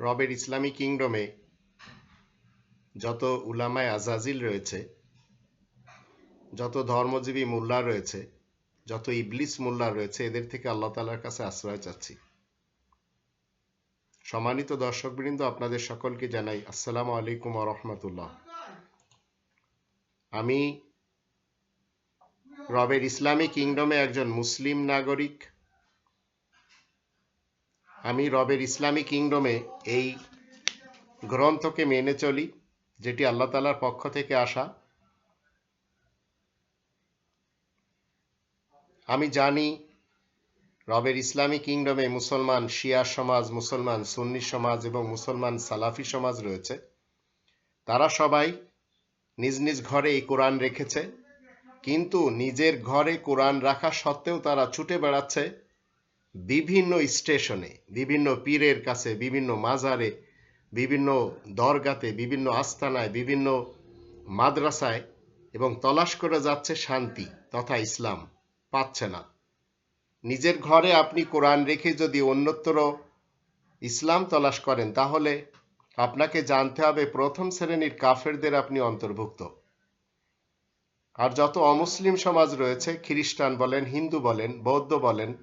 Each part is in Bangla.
রবের ইসলামী কিংডমে যত উলামায় আজাজিল রয়েছে, যত ধর্মজীবী মোল্লা রয়েছে, যত ইবলিস মোল্লা রয়েছে, এদের থেকে আল্লাহ তালার কাছে আশ্রয় চাচ্ছি। সম্মানিত দর্শকবৃন্দ, আপনাদের সকলকে জানাই আসসালামু আলাইকুম রহমতুল্লাহ। আমি রবের ইসলামী কিংডমে একজন মুসলিম নাগরিক আমি রবের ইসলামী কিংডমে এই গ্রন্থকে মেনে চলি, যেটি আল্লাহ তালার পক্ষ থেকে আসা। আমি জানি রবের ইসলামী কিংডমে মুসলমান শিয়া সমাজ, মুসলমান সুন্নি সমাজ এবং মুসলমান সালাফি সমাজ রয়েছে। তারা সবাই নিজ নিজ ঘরে এই কোরআন রেখেছে, কিন্তু নিজের ঘরে কোরআন রাখা সত্ত্বেও তারা ছুটে বেড়াচ্ছে। বিভিন্ন স্টেশনে, বিভিন্ন পীরের কাছে, বিভিন্ন মাজারে, বিভিন্ন দরগাতে, বিভিন্ন আস্তানায়, বিভিন্ন মাদ্রাসায় এবং তলাশ করে যাচ্ছে শান্তি তথা ইসলাম পাচ্ছে না। নিজের ঘরে আপনি কোরআন রেখে যদি অন্যত্র ইসলাম তলাশ করেন, তাহলে আপনাকে জানতে হবে প্রথম শ্রেণির কাফেরদের আপনি অন্তর্ভুক্ত। আর যত অমুসলিম সমাজ রয়েছে, খ্রিস্টান বলেন, হিন্দু বলেন, বৌদ্ধ বলেন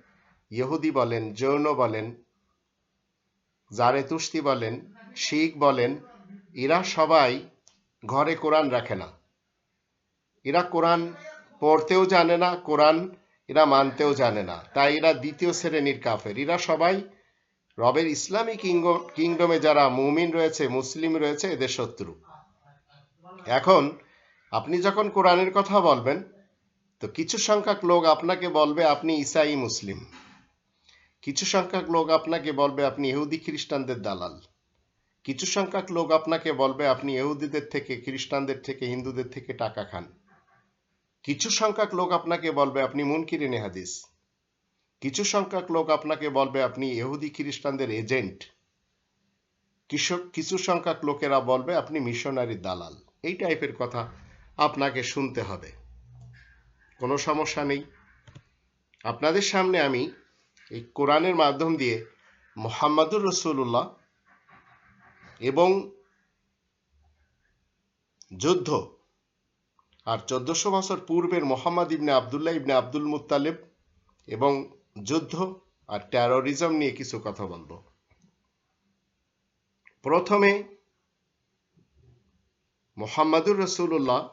ইহুদি বলেন জৈন বলেন জারেতুস্তি বলেন, শিখ বলেন, এরা সবাই ঘরে কোরআন রাখে না। এরা কোরআন পড়তেও জানে না, কোরআন এরা মানতেও জানে না। তাই এরা দ্বিতীয় শ্রেণির কাফের। এরা সবাই রবের ইসলামী কিংডমে যারা মুমিন রয়েছে, মুসলিম রয়েছে, এদের শত্রু। এখন আপনি যখন কোরআনের কথা বলবেন, তো কিছু সংখ্যক লোক আপনাকে বলবে, আপনি ইসাই মুসলিম। কিছু সংখ্যক লোক আপনাকে বলবে, আপনি ইহুদি খ্রিস্টানদের দালাল। কিছু সংখ্যক লোক আপনাকে বলবে, আপনি ইহুদিদের থেকে, খ্রিস্টানদের থেকে, হিন্দুদের থেকে টাকা খান। কিছু সংখ্যক লোক আপনাকে বলবে, আপনি মুনকিরিনে নেহাদিস। কিছু সংখ্যক লোক আপনাকে বলবে, আপনি ইহুদি খ্রিস্টানদের এজেন্ট। কৃষক কিছু সংখ্যক লোকেরা বলবে, আপনি মিশনারি দালাল। এই টাইপের কথা আপনাকে শুনতে হবে। কোনো সমস্যা নেই। আপনাদের সামনে আমি এই কোরআনের মাধ্যম দিয়ে মোহাম্মদুর রসুল্লাহ এবং যুদ্ধ আর চোদ্দশো বছর পূর্বের মোহাম্মদ ইবনে আবদুল্লাহ ইবনে আব্দুল মুতালেব এবং যুদ্ধ আর টেরোরিজম নিয়ে কিছু কথা বলব। প্রথমে মোহাম্মদুর রসুল্লাহ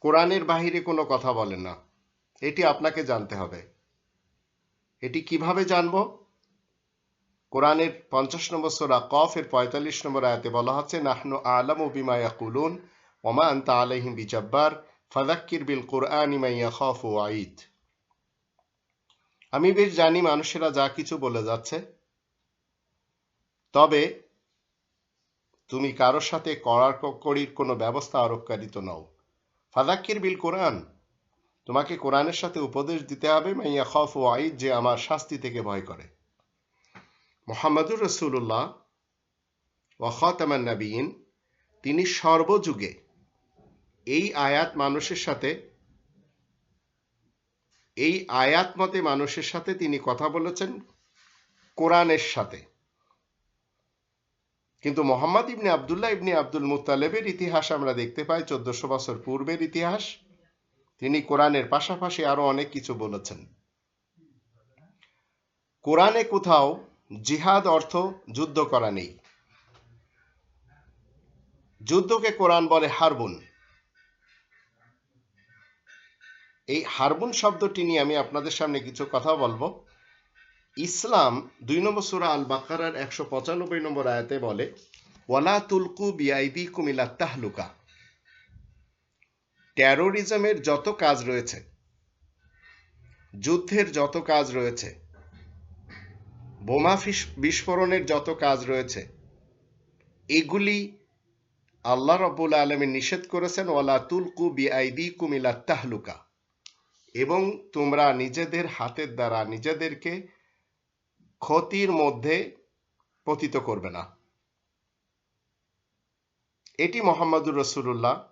কোরআনের বাহিরে কোনো কথা বলেন না। এটি আপনাকে জানতে হবে। এটি কীভাবে জানব? কোরআনের পঞ্চাশ নম্বর সোরা কফ এর পঁয়তাল্লিশ নম্বর আয়াতে বলা হচ্ছে, নাহনু আলম বিমা ইয়াকুলুন ওমা আন্তা আলাইহিম বিজাব্বার ফাদাক্কির বিল কোরআন ইমাইয়া খফ ও আইদ আমি বেশ জানি মানুষেরা যা কিছু বলে যাচ্ছে। তবে তুমি কারোর সাথে করার করির কোনো ব্যবস্থা আরোপকারী তো নও। ফাদাক্কির বিল কোরআন তোমাকে কোরআনের সাথে উপদেশ দিতে হবে, মাইয়া খফ ও আইদ যে আমার শাস্তি থেকে ভয় করে। মোহাম্মদুর রসুল্লাহ ওয়াখাতামান নবীন তিনি সর্বযুগে এই আয়াত মানুষের সাথে, এই আয়াত মতে মানুষের সাথে তিনি কথা বলেছেন কোরআনের সাথে। কিন্তু মোহাম্মদ ইবনে আবদুল্লাহ ইবনে আব্দুল মুতালেবের ইতিহাস আমরা দেখতে পাই, চোদ্দশো বছর পূর্বের ইতিহাস। তিনি কোরআনের পাশাপাশি আরও অনেক কিছু বলেছেন। কোরআনে কোথাও জিহাদ অর্থ যুদ্ধ করা নেই। যুদ্ধকে কোরআন বলে হারবুন। এই হারবুন শব্দটি নিয়ে আমি আপনাদের সামনে কিছু কথা বলব। ইসলাম দুই নম্বর সুরা আল বাকারার একশো পঁচানব্বই নম্বর আয়াতে বলে, ওয়ালা তুলকু বিআইদি কুমিলা তাহলুকা। টেরোরিজমের যত কাজ রয়েছে, যুদ্ধের যত কাজ রয়েছে, বোমা বিস্ফোরণের যত কাজ রয়েছে, এগুলি আল্লাহ রব্বুল আলমী নিষেধ করেছেন, ওয়ালা তুলকু বিআইদি কুমিলা তাহলুকা। এবং তোমরা নিজেদের হাতের দ্বারা নিজেদেরকে ক্ষতির মধ্যে পতিত করবে না। এটি মোহাম্মদুর রসুল্লাহ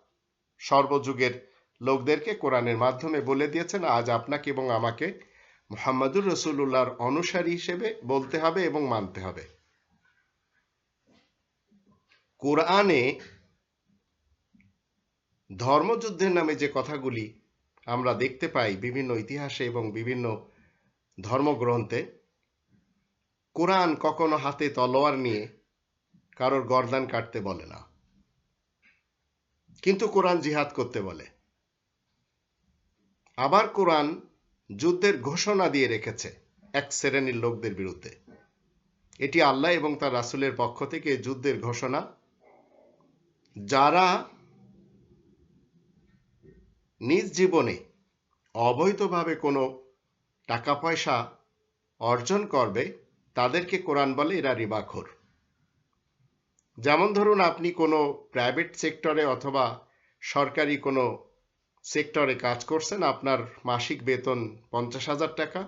সর্বযুগের লোকদেরকে কোরআনের মাধ্যমে বলে দিয়েছেন, আজ আপনাকে এবং আমাকে মোহাম্মদুর রসুল্লাহর অনুসারী হিসেবে বলতে হবে এবং মানতে হবে। কোরআনে ধর্মযুদ্ধের নামে যে কথাগুলি আমরা দেখতে পাই বিভিন্ন ইতিহাসে এবং বিভিন্ন ধর্মগ্রন্থে, কোরআন কখনো হাতে তলোয়ার নিয়ে কারোর গর্দান কাটতে বলে না। কিন্তু কোরআন জিহাদ করতে বলে। আবার কোরআন যুদ্ধের ঘোষণা দিয়ে রেখেছে এক শ্রেণির লোকদের বিরুদ্ধে। এটি আল্লাহ এবং তার রাসুলের পক্ষ থেকে যুদ্ধের ঘোষণা। যারা নিজ জীবনে অবৈধভাবে কোনো টাকা পয়সা অর্জন করবে, তাদেরকে কোরআন বলে এরা রিবাখোর। যেমন ধরুন আপনি কোনো প্রাইভেট সেক্টরে অথবা সরকারি কোনো সেক্টরে কাজ করছেন, আপনার মাসিক বেতন পঞ্চাশ হাজার টাকা।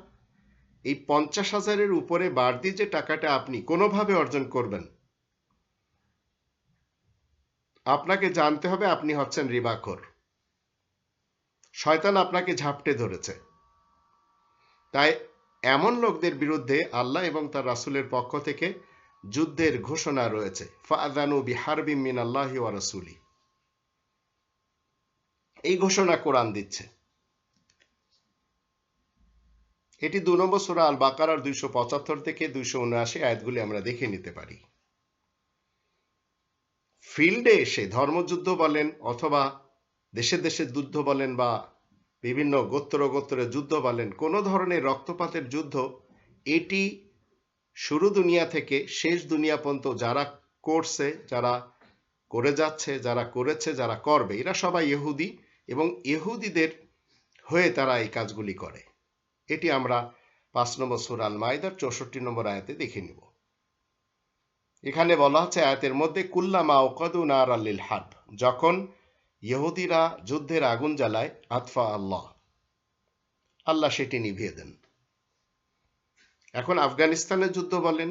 এই পঞ্চাশ হাজারের উপরে বাড়তি যে টাকাটা আপনি কোনোভাবে অর্জন করবেন, আপনাকে জানতে হবে আপনি হচ্ছেন রিবাখোর। শয়তান আপনাকে ঝাপটে ধরেছে। তাই এমন লোকদের বিরুদ্ধে আল্লাহ এবং তার রাসুলের পক্ষ থেকে যুদ্ধের ঘোষণা রয়েছে। ফাদানু বিহারবিম মিন আল্লাহ ওয়া এই ঘোষণা কোরআন দিচ্ছে। এটি দু নম্বর সুরা আল বাকারার দুইশো পঁচাত্তর থেকে দুইশো উনআশি আয়াতগুলি আমরা দেখে নিতে পারি। ফিল্ডে এসে ধর্মযুদ্ধ বলেন অথবা দেশে দেশে যুদ্ধ বলেন বা বিভিন্ন গোত্র গোত্রে যুদ্ধ বলেন, কোনো ধরনের রক্তপাতের যুদ্ধ, এটি শুরু দুনিয়া থেকে শেষ দুনিয়া পর্যন্ত যারা করছে, যারা করে যাচ্ছে, যারা করেছে, যারা করবে, এরা সবাই ইহুদি এবং ইহুদিদের হয়ে তারা এই কাজগুলি করে। এটি আমরা পাঁচ নম্বর সুরাল চৌষট্টি নম্বর আয়াতে দেখে নিব। এখানে বলা হচ্ছে আয়াতের মধ্যে, কুল্লামা ওকাদু নার আল্লিল হার্ব যখন ইহুদিরা যুদ্ধের আগুন জ্বালায়, আতফা আল্লাহ আল্লাহ সেটি নিভিয়ে দেন। এখন আফগানিস্তানের যুদ্ধ বলেন,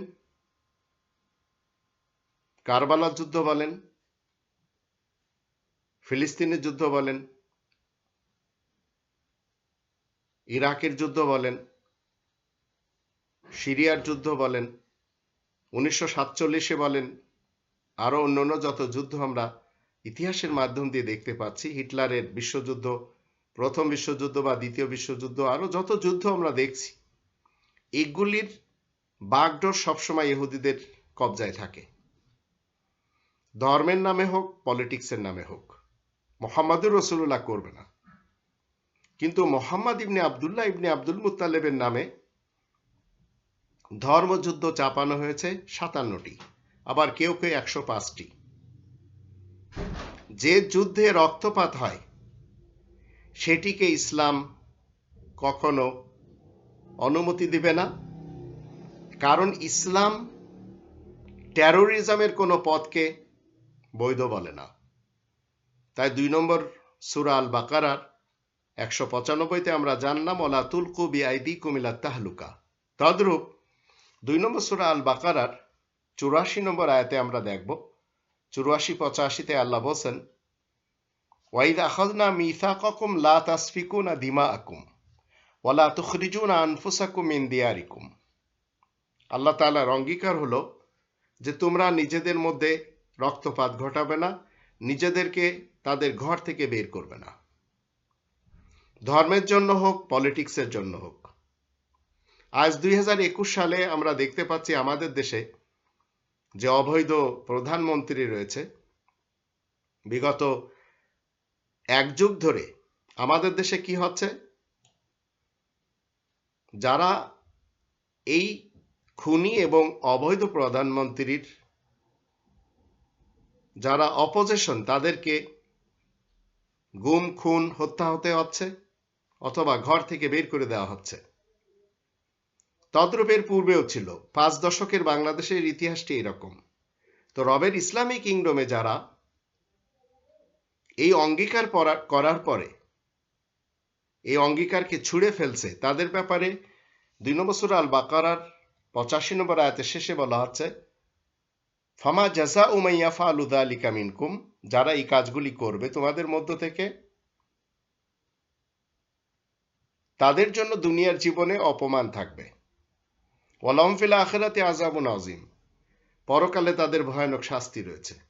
কারবালার যুদ্ধ বলেন, ফিলিস্তিনের যুদ্ধ বলেন, ইরাকের যুদ্ধ বলেন, সিরিয়ার যুদ্ধ বলেন, উনিশশো সাতচল্লিশে বলেন আরও অন্যান্য যত যুদ্ধ আমরা ইতিহাসের মাধ্যম দিয়ে দেখতে পাচ্ছি, হিটলারের বিশ্বযুদ্ধ, প্রথম বিশ্বযুদ্ধ বা দ্বিতীয় বিশ্বযুদ্ধ আরও যত যুদ্ধ আমরা দেখছি এগুলির বাগডোর সবসময় ইহুদিদের কবজায় থাকে। ধর্মের নামে হোক, পলিটিক্সের নামে হোক, মোহাম্মদুর রসুল্লাহ করবে না। কিন্তু মোহাম্মদ ইবনে আবদুল্লাহ ইবনে আব্দুল মুতালেবের নামে ধর্মযুদ্ধ চাপানো হয়েছে সাতান্নটি, আবার কেউ কেউ একশো পাঁচটি। যে যুদ্ধে রক্তপাত হয়, সেটিকে ইসলাম কখনো অনুমতি দিবে না। কারণ ইসলাম টেরোরিজমের কোনো পথকে বৈধ বলে না। তাই দুই নম্বর সুরা আল বাকারার একশো পঁচানব্বইতে আমরা জানলাম, ওলা তুলকু বিআইদি কুমিলা তাহলুকা। তদ্রূপ দুই নম্বর সুরা আল বাকারার চুরাশি নম্বর আয়াতে আমরা দেখব, চুরাশি পঁচাশিতে আল্লাহ বলছেন ওয়াইদ আখাজনা মিসাকুম লা তাসফিকুনা দিমা আকুম ওয়ালা তুখরিজুনা আনফুসাকুম মিন দিয়ারিকুম। আল্লাহ তাআলার অঙ্গীকার হলো যে তোমরা নিজেদের মধ্যে রক্তপাত ঘটাবে না, নিজেদেরকে তাদের ঘর থেকে বের করবে না। ধর্মের জন্য হোক, পলিটিক্সের জন্য হোক। আজ দুই হাজার একুশ সালে আমরা দেখতে পাচ্ছি আমাদের দেশে যে অবৈধ প্রধানমন্ত্রী রয়েছে। বিগত এক যুগ ধরে আমাদের দেশে কি হচ্ছে? যারা এই খুনি এবং অবৈধ প্রধানমন্ত্রীর যারা অপোজিশন তাদেরকে গুম, খুন, হত্যা হতে হচ্ছে অথবা ঘর থেকে বের করে দেওয়া হচ্ছে। তদ্রূপের পূর্বেও ছিল, পাঁচ দশকের বাংলাদেশের ইতিহাসটি এরকম। তো রবের ইসলামী কিংডমে যারা এই অঙ্গীকার করার পরে এই অঙ্গীকারকে ছুঁড়ে ফেলছে। তাদের ব্যাপারে দুই নম্বর সুরা আল বাকারার পঁচাশি নম্বর আয়াতের শেষে বলা হচ্ছে, ফামা জাজা উমাইয়া ফালুদা আলিকা মিনকুম যারা এই কাজগুলি করবে তোমাদের মধ্য থেকে, তাদের জন্য দুনিয়ার জীবনে অপমান থাকবে। ওয়ালামফিলা আখেরাতে আজাবুন আজিম পরকালে তাদের ভয়ানক শাস্তি রয়েছে।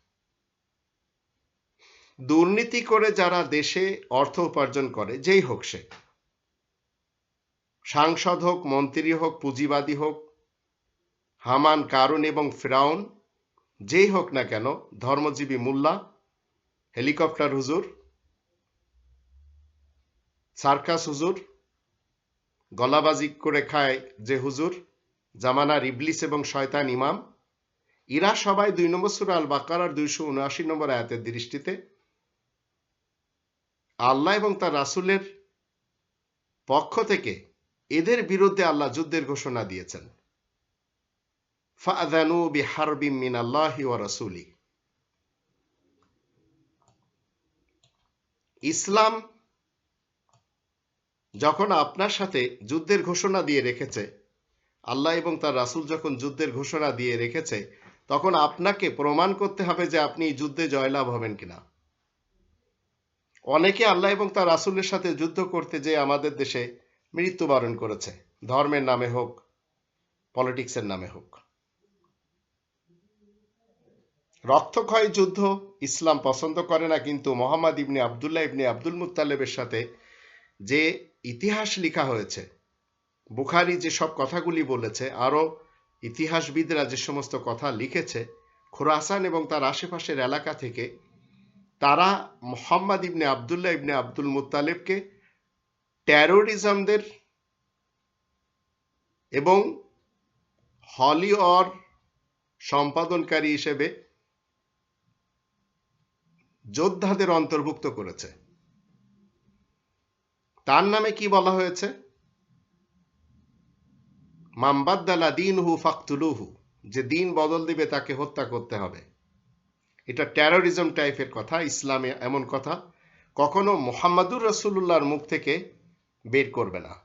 দুর্নীতি করে যারা দেশে অর্থ উপার্জন করে, যেই হোক সে। সাংসদ হোক, মন্ত্রী হোক, পুঁজিবাদী হোক, হামান, কারুন এবং ফেরাউন, যেই হোক না কেন, ধর্মজীবী মোল্লা, হেলিকপ্টার হুজুর, সার্কাস হুজুর, গলাবাজি করে খায় যে হুজুর জামানার ইবলিস এবং শয়তান ইমাম ইরা সবাই দুই নম্বর সুরা আল বাকারার দুইশো উনআশি নম্বর আয়াতের দৃষ্টিতে আল্লাহ এবং তার রাসুলের পক্ষ থেকে এদের বিরুদ্ধে আল্লাহ যুদ্ধের ঘোষণা দিয়েছেন। ফাদানু বিহারবিম মিন আল্লাহি ওয়া রাসূলি। ইসলাম যখন আপনার সাথে যুদ্ধের ঘোষণা দিয়ে রেখেছে, আল্লাহ এবং তার রাসূল যখন যুদ্ধের ঘোষণা দিয়ে রেখেছে, তখন আপনাকে প্রমাণ করতে হবে যে আপনি যুদ্ধে জয়লাভ হবেন কিনা। অনেকে আল্লাহ এবং তার রাসুলের সাথে যুদ্ধ করতে যে আমাদের দেশে মৃত্যুবরণ করেছে। ধর্মের নামে হোক, পলিটিক্সের নামে হোক। রক্তক্ষয় যুদ্ধ ইসলাম পছন্দ করে না, কিন্তু মোহাম্মদ ইবনে আবদুল্লাহ ইবনে আব্দুল মুত্তালেবের সাথে যে ইতিহাস লেখা হয়েছে, বুখারি যে সব কথাগুলি বলেছে, আরও ইতিহাসবিদরা যে সমস্ত কথা লিখেছে, খোরাসান এবং তার আশেপাশের এলাকা থেকে তারা মোহাম্মদ ইবনে আবদুল্লাহ ইবনে আব্দুল মুত্তালেবকে টেরোরিজমদের এবং হলিওর সম্পাদনকারী হিসেবে যোদ্ধাদের অন্তর্ভুক্ত করেছে। তার নামে কি বলা হয়েছে? মাম্বাদ্দালা দিন হু ফাকতুলুহু, যে দিন বদল দিবে তাকে হত্যা করতে হবে। এটা টেরোরিজম টাইপের কথা, ইসলামে এমন কথা। কখনো মোহাম্মদুর রসুল্লাহর মুখ থেকে বের করবে না।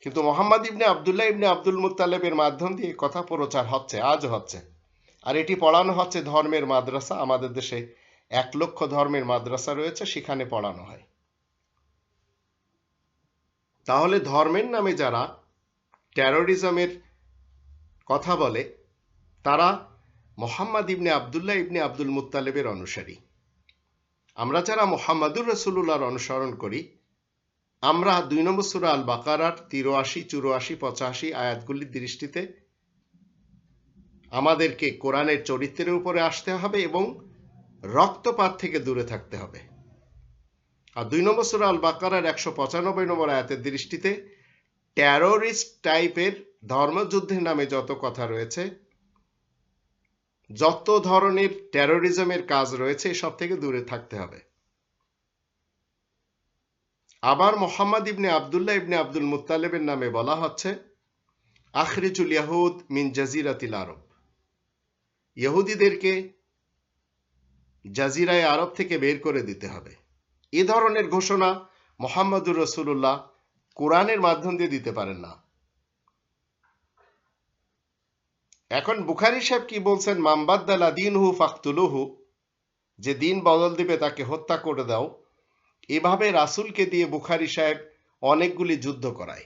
কিন্তু মোহাম্মদ ইবনে আবদুল্লাহ ইবনে আব্দুল মুতালেবের মাধ্যম দিয়ে কথা প্রচার হচ্ছে, আজও হচ্ছে। আর এটি পড়ানো হচ্ছে ধর্মের মাদ্রাসা, আমাদের দেশে এক লক্ষ ধর্মের মাদ্রাসা রয়েছে, সেখানে পড়ানো হয়। তাহলে ধর্মের নামে যারা টেরোরিজমের কথা বলে, তারা মোহাম্মদ ইবনে আবদুল্লাহ ইবনে আব্দুল মুত্তালেবের অনুসারী। আমরা যারা মোহাম্মদুর রসুল্লাহর অনুসরণ করি, আমরা দুই নম্বর সুরা আল বাকারার তিরাশি, চুরাশি, পঁচাশি আয়াতগুলির দৃষ্টিতে আমাদেরকে কোরআনের চরিত্রের উপরে আসতে হবে এবং রক্তপাত থেকে দূরে থাকতে হবে। আর দুই নম্বর সুরা আল বাকারার একশো পঁচানব্বই নম্বর আয়াতের দৃষ্টিতে টেরোরিস্ট টাইপের ধর্মযুদ্ধের নামে যত কথা রয়েছে যত ধরনের টেরোরিজমের কাজ রয়েছে সব থেকে দূরে থাকতে হবে। আবার মোহাম্মদ ইবনে আবদুল্লাহ ইবনে আব্দুল মুতালেবের নামে বলা হচ্ছে, আখরিজুল ইয়াহুদ মিন জাজিরাতিল আরব। ইহুদিদেরকে জাজিরায় আরব থেকে বের করে দিতে হবে। এ ধরনের ঘোষণা মোহাম্মদুর রসুল্লাহ কোরআনের মাধ্যম দিয়ে দিতে পারেন না। এখন বুখারি সাহেব কি বলছেন? মাম্বাদ্দালা দিন হু ফাকতুলুহু যে দিন বদল দিবে তাকে হত্যা করে দাও। এভাবে রাসুলকে দিয়ে বুখারি সাহেব অনেকগুলি যুদ্ধ করায়।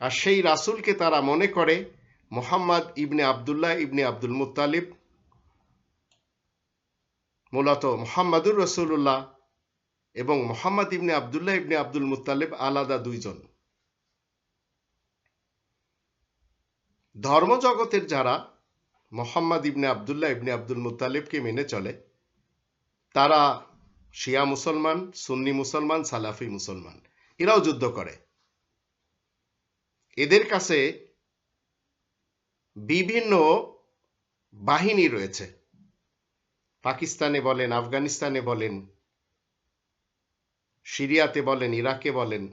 আর সেই রাসুলকে তারা মনে করে মোহাম্মদ ইবনে আবদুল্লাহ ইবনে আব্দুল মুতালিব মূলত মোহাম্মদুর রসুল্লাহ এবং মোহাম্মদ ইবনে আবদুল্লাহ ইবনে আব্দুল মুতালিব আলাদা দুইজন। ধর্মজগতের যারা মোহাম্মদ ইবনে আবদুল্লাহ ইবনে আব্দুল মুতালিবকে মেনে চলে, তারা শিয়া মুসলমান, সুন্নি মুসলমান, সালাফি মুসলমান, এরাও যুদ্ধ করে। এদের কাছে বিভিন্ন বাহিনী রয়েছে। পাকিস্তানে বলেন, আফগানিস্তানে বলেন, সিরিয়াতে বলেন, ইরাকে বলেন,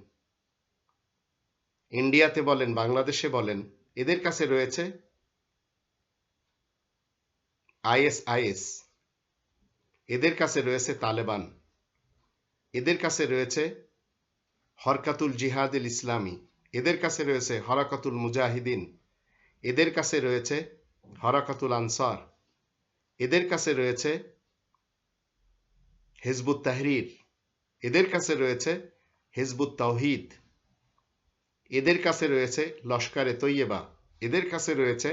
ইন্ডিয়াতে বলেন, বাংলাদেশে বলেন এদের কাছে রয়েছে আইএসআইএস এদের কাছে রয়েছে তালেবান। এদের কাছে রয়েছে হরকাতুল জিহাদুল ইসলামী। এদের কাছে রয়েছে হরাকাতুল মুজাহিদিন। এদের কাছে রয়েছে হরাকাতুল আনসার। এদের কাছে রয়েছে হিজবুত তাহরির। এদের কাছে রয়েছে হিজবুত তাওহিদ। এদের কাছে রয়েছে লস্করে তৈয়বা, এদের কাছে রয়েছে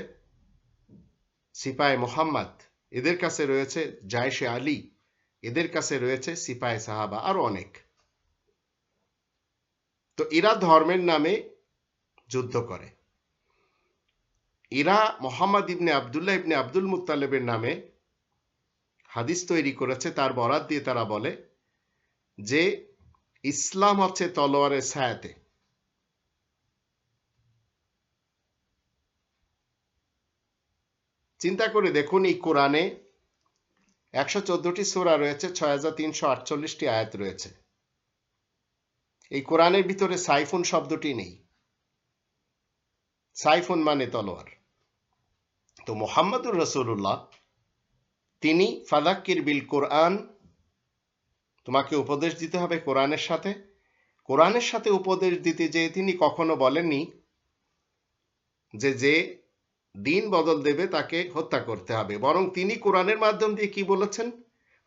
সিপাই মোহাম্মদ, এদের কাছে রয়েছে জায়সে আলী, এদের কাছে রয়েছে সিপাই সাহাবা, আরও অনেক। তো এরা ধর্মের নামে যুদ্ধ করে। এরা মোহাম্মদ ইবনে আবদুল্লাহ ইবনে আব্দুল মুত্তালেবের নামে হাদিস তৈরি করেছে, তার বরাত দিয়ে তারা বলে যে ইসলাম হচ্ছে তলোয়ারের ছায়াতে। চিন্তা করে দেখুন, এই কোরআনে একশো চোদ্দটি সোরা রয়েছে ছয় হাজার তিনশো আটচল্লিশটি আয়াত রয়েছে। এই কোরআনের ভিতরে সাইফুন শব্দটি নেই। সাইফুন মানে তলোয়ার। তো মোহাম্মদুর রসুল্লাহ তিনি ফাদাক্কির বিল কোরআন, তোমাকে উপদেশ দিতে হবে কোরআনের সাথে। কোরআনের সাথে উপদেশ দিতে যে তিনি কখনো বলেননি যে যে দিন বদল দেবে তাকে হত্যা করতে হবে। বরং তিনি কোরআনের মাধ্যম দিয়ে কি বলেছেন?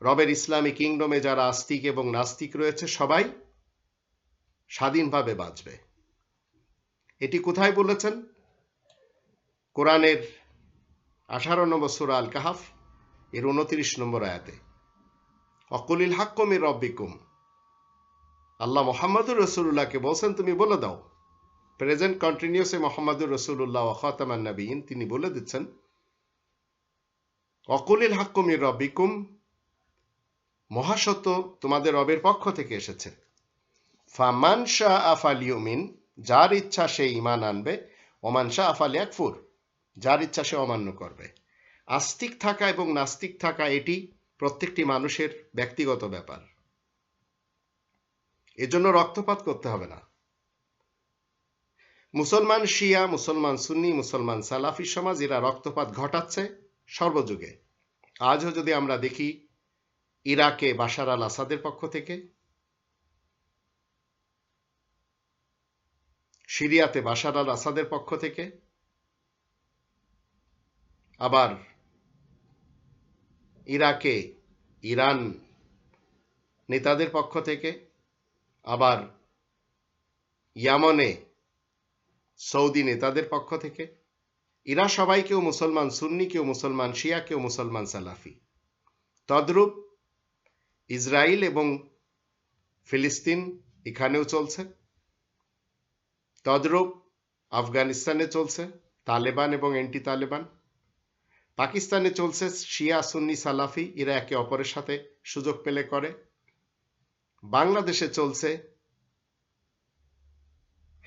রবের ইসলামী কিংডমে যারা আস্তিক এবং নাস্তিক রয়েছে, সবাই স্বাধীনভাবে বাঁচবে। এটি কোথায় বলেছেন? কোরআনের আঠারো নম্বর সুরা আল কাহাফ এর উনত্রিশ নম্বর আয়াতে। অকুলিল হাক্কমের রব্বিকুম। আল্লাহ মোহাম্মদুর রসুল্লাহকে বলছেন, তুমি বলে দাও প্রেজেন্ট কন্টিনিউসে মোহাম্মদুর রসুল্লাহ খতামান নবীন তিনি বলে দিচ্ছেন, অকুলিল হাক্কমির রব্বিকুম মহাসত্য তোমাদের রবের পক্ষ থেকে এসেছে। ফামান শাহ আফাল ইউমিন যার ইচ্ছা সে ইমান আনবে, ওমান শাহ আফাল একফুর যার ইচ্ছা সে অমান্য করবে। আস্তিক থাকা এবং নাস্তিক থাকা এটি প্রত্যেকটি মানুষের ব্যক্তিগত ব্যাপার। এজন্য রক্তপাত করতে হবে না। মুসলমান শিয়া, মুসলমান সুন্নি, মুসলমান সালাফি সমাজ, এরা রক্তপাত ঘটাচ্ছে সর্বযুগে। আজও যদি আমরা দেখি ইরাকে বাশার আল আসাদের পক্ষ থেকে, সিরিয়াতে বাশার আল আসাদের পক্ষ থেকে, আবার ইরাকে ইরান নেতাদের পক্ষ থেকে, আবার ইয়ামনে সৌদি নেতাদের পক্ষ থেকে। এরা সবাই কেউ মুসলমান সুন্নি, কেউ মুসলমান শিয়া, কেউ মুসলমান সালাফি। তদ্রূপ ইসরায়েল এবং ফিলিস্তিন এখানেও চলছে। তদ্রূপ আফগানিস্তানে চলছে, তালেবান এবং এন্টি তালেবান পাকিস্তানে চলছে শিয়া, সুন্নি, সালাফি, এরা একে অপরের সাথে সুযোগ পেলে করে। বাংলাদেশে চলছে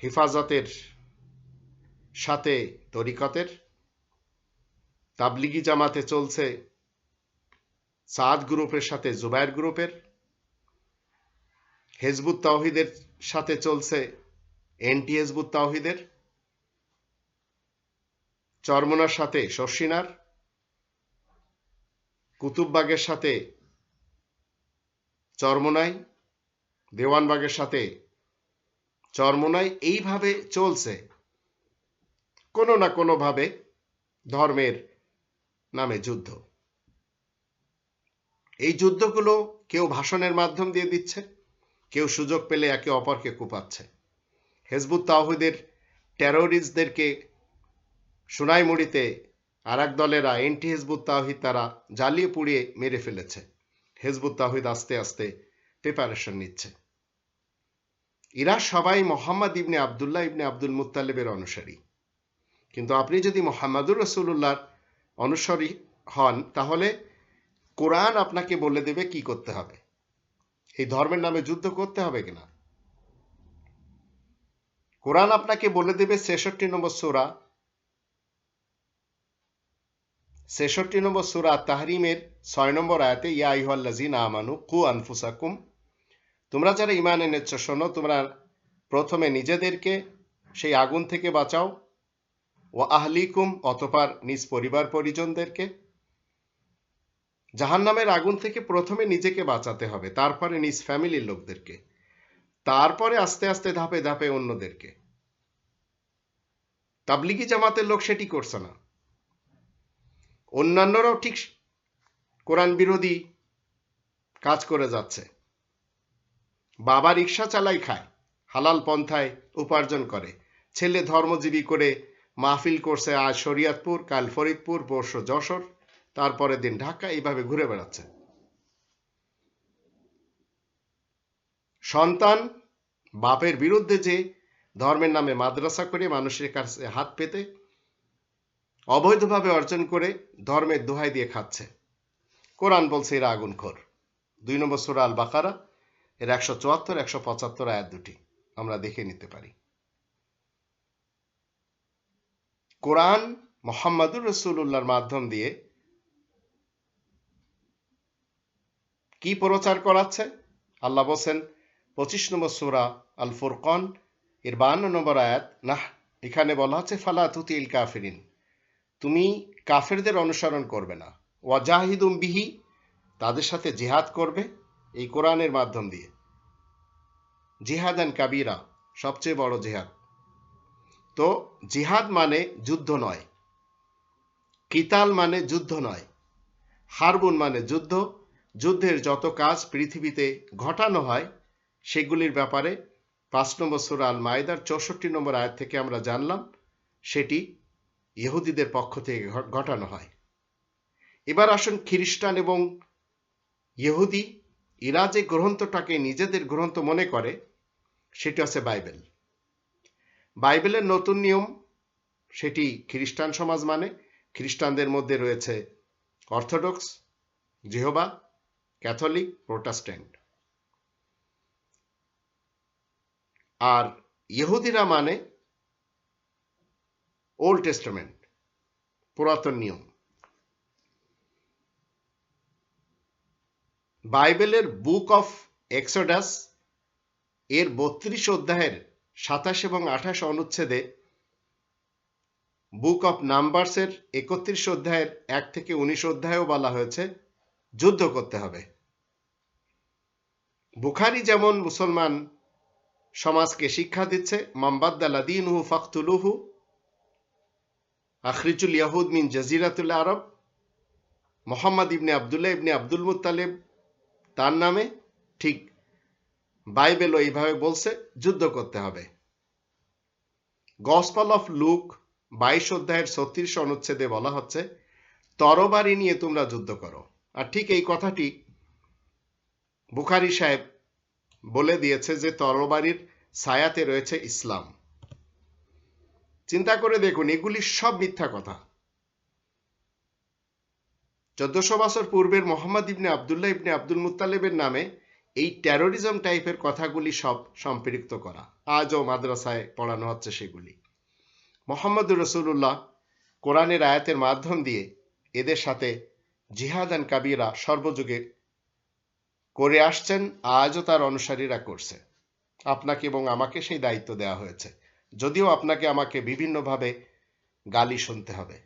হেফাজতের সাথে তরিকতের। তাবলিগি জামাতে চলছে সাদ গ্রুপের সাথে জুবায়ের গ্রুপের। হেজবুত তাওহিদের সাথে চলছে এনটি হেজবুত তাওহিদের। চরমনার সাথে শর্ষিনার কুতুববাগের সাথে চরমনাই। দেওয়ানবাগের সাথে চরমনাই। এইভাবে চলছে। কোনো না কোনোভাবে ধর্মের নামে যুদ্ধ। এই যুদ্ধগুলো কেউ ভাষণের মাধ্যম দিয়ে দিচ্ছে, কেউ সুযোগ পেলে একে অপরকে কুপাচ্ছে। হেজবুত তাহিদের টেরোরিস্টদেরকে সোনাইমুড়িতে আর এক দলেরা এন্টি হেজবুত তাহিদ তারা জ্বালিয়ে পুড়িয়ে মেরে ফেলেছে। হেজবুত তাহিদ আস্তে আস্তে প্রিপারেশন নিচ্ছে। এরা সবাই মোহাম্মদ ইবনে আবদুল্লাহ ইবনে আব্দুল মুতালেবের অনুসারী। কিন্তু আপনি যদি মোহাম্মদুর রসুল্লাহর অনুসারী হন, তাহলে কোরআন আপনাকে বলে দেবে কি করতে হবে। এই ধর্মের নামে যুদ্ধ করতে হবে কিনা? কোরআন আপনাকে বলে দেবে ছেষট্টি নম্বর সোরা। ছেষট্টি নম্বর সুরা তাহরিমের ছয় নম্বর আয়াতে, ইয়া ইহাল্লাজিন আমানু কু আনফুসাকুম। তোমরা যারা ইমান এনেছ, শোনো, তোমরা প্রথমে নিজেদেরকে সেই আগুন থেকে বাঁচাও। ও আহলিকুম, অতপার নিজ পরিবার পরিজনদেরকে। জাহান নামের আগুন থেকে প্রথমে নিজেকে বাঁচাতে হবে, তারপরে নিজ ফ্যামিলির লোকদেরকে, তারপরে আস্তে আস্তে ধাপে ধাপে অন্যদেরকে। তাবলিগি জামাতের লোক সেটি করছে না। অন্যান্যরাও ঠিক কোরআন বিরোধী কাজ করে যাচ্ছে। বাবা রিক্সা চালাই খায়, হালাল পন্থায় উপার্জন করে, ছেলে ধর্মজীবী করে মাহফিল করছে আজ শরিয়াতপুর, কাল ফরিদপুর, পরশু যশোর, তারপরের দিন ঢাকা, এইভাবে ঘুরে বেড়াচ্ছে। সন্তান বাপের বিরুদ্ধে যে ধর্মের নামে মাদ্রাসা করে মানুষের কাছে হাত পেতে, অবৈধভাবে অর্জন করে ধর্মের দোহাই দিয়ে খাচ্ছে। কোরআন বলছে, এরা আগুনখোর দুই নম্বর সুরা আল বাকারা এর একশো চুয়াত্তর, একশো পঁচাত্তর আয়াত দুটি। আমরা দেখে নিতে পারি। কোরআন মোহাম্মদুর রসুল্লাহর মাধ্যম দিয়ে কি প্রচার করাচ্ছে? আল্লাহ বলছেন, পঁচিশ নম্বর সুরা আল ফুরকন এর বাহান্ন নম্বর আয়াত না এখানে বলা হচ্ছে, ফালা তুতিল কাফিরিন, তুমি কাফেরদের অনুসরণ করবে না। ওয়াজাহিদুম বিহি, তাদের সাথে জিহাদ করবে এই কোরআনের মাধ্যম দিয়ে। জিহাদান কাবিরা, সবচেয়ে বড় জিহাদ। তো জিহাদ মানে যুদ্ধ নয়। কিতাল মানে যুদ্ধ নয়। হারবুন মানে যুদ্ধ। যুদ্ধের যত কাজ পৃথিবীতে ঘটানো হয়, সেগুলির ব্যাপারে পাঁচ নম্বর সুরা আল মায়দার চৌষট্টি নম্বর আয়াত থেকে আমরা জানলাম, সেটি ইহুদিদের পক্ষ থেকে ঘটানো হয়। এবার আসুন খ্রিস্টান এবং ইহুদি এরা যে গ্রন্থটাকে নিজেদের গ্রন্থ মনে করে, সেটি হচ্ছে বাইবেল। বাইবেলের নতুন নিয়ম, সেটি খ্রিস্টান সমাজ মানে। খ্রিস্টানদের মধ্যে রয়েছে অর্থোডক্স, জিহবা, ক্যাথলিক, প্রোটাস্ট্যান্ট। আর ইহুদিরা মানে ওল্ড টেস্টামেন্ট, পুরাতন নিয়ম। বাইবেলের বুক অফ এক্সোডাস এর বত্রিশ অধ্যায়ের সাতাশ এবং আঠাশ অনুচ্ছেদে বুক অফ নাম্বারসের একত্রিশ অধ্যায়ের এক থেকে উনিশ অধ্যায়ও বলা হয়েছে, যুদ্ধ করতে হবে। বুখারি যেমন মুসলমান সমাজকে শিক্ষা দিচ্ছে মাম্বাদ্দালা দিনহু ফখতুলুহু আখরিজুল ইয়াহুদ মিন জাজিরাতুল আরব। মোহাম্মদ ইবনে আবদুল্লাহ ইবনে আব্দুল মুতালেব তার নামে ঠিক বাইবেলও এইভাবে বলছে, যুদ্ধ করতে হবে। গসপাল অফ লুক বাইশ অধ্যায়ের ছত্রিশ অনুচ্ছেদে বলা হচ্ছে, তরবারি নিয়ে তোমরা যুদ্ধ করো। আর ঠিক এই কথাটি বুখারি সাহেব বলে দিয়েছে যে, তরবারির ছায়াতে রয়েছে ইসলাম। চিন্তা করে দেখুন, এগুলি সব মিথ্যা কথা। চোদ্দশো বছর পূর্বের মোহাম্মদ ইবনে আবদুল্লাহ ইবনে আব্দুল মুতালেবের নামে এই টেরোরিজম টাইপের কথাগুলি সব সম্পৃক্ত করা। আজও মাদ্রাসায় পড়ানো হচ্ছে সেগুলি। মোহাম্মদ রসুল্লাহ কোরআনের আয়াতের মাধ্যম দিয়ে এদের সাথে জিহাদান কাবিরা সর্বযুগে করে আসছেন, আজও তার অনুসারীরা করছে। আপনাকে এবং আমাকে সেই দায়িত্ব দেওয়া হয়েছে। যদিও আপনাকে আমাকে বিভিন্নভাবে গালি শুনতে হবে।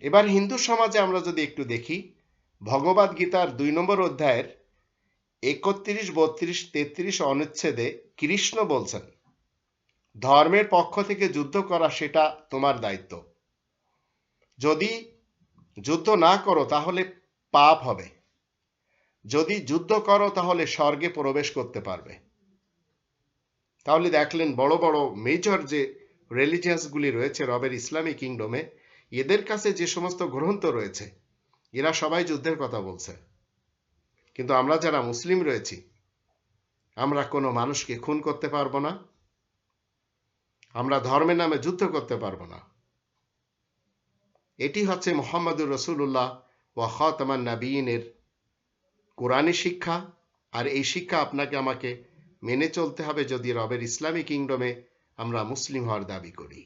এবার হিন্দু সমাজে আমরা যদি একটু দেখি ভগবদ গীতার দুই নম্বর অধ্যায়ের একত্রিশ, বত্রিশ, তেত্রিশ অনুচ্ছেদে কৃষ্ণ বলছেন, ধর্মের পক্ষ থেকে যুদ্ধ করা সেটা তোমার দায়িত্ব। যদি যুদ্ধ না করো তাহলে পাপ হবে। যদি যুদ্ধ করো তাহলে স্বর্গে প্রবেশ করতে পারবে। তাহলে দেখলেন বড় বড় মেজর যে রিলিজিয়াসগুলি রয়েছে, রবের ইসলামী কিংডমে এদের কাছে যে সমস্ত গ্রন্থ রয়েছে, এরা সবাই যুদ্ধের কথা বলছে। কিন্তু আমরা যারা মুসলিম রয়েছি, আমরা কোনো মানুষকে খুন করতে পারব না, আমরা ধর্মের নামে যুদ্ধ করতে পারব না। এটি হচ্ছে মোহাম্মদুর রসুল্লাহ ওয়া খতমান নাবিনের কোরআনী শিক্ষা, আর এই শিক্ষা আপনাকে আমাকে মেনে চলতে হবে যদি রবের ইসলামী কিংডমে আমরা মুসলিম হওয়ার দাবি করি।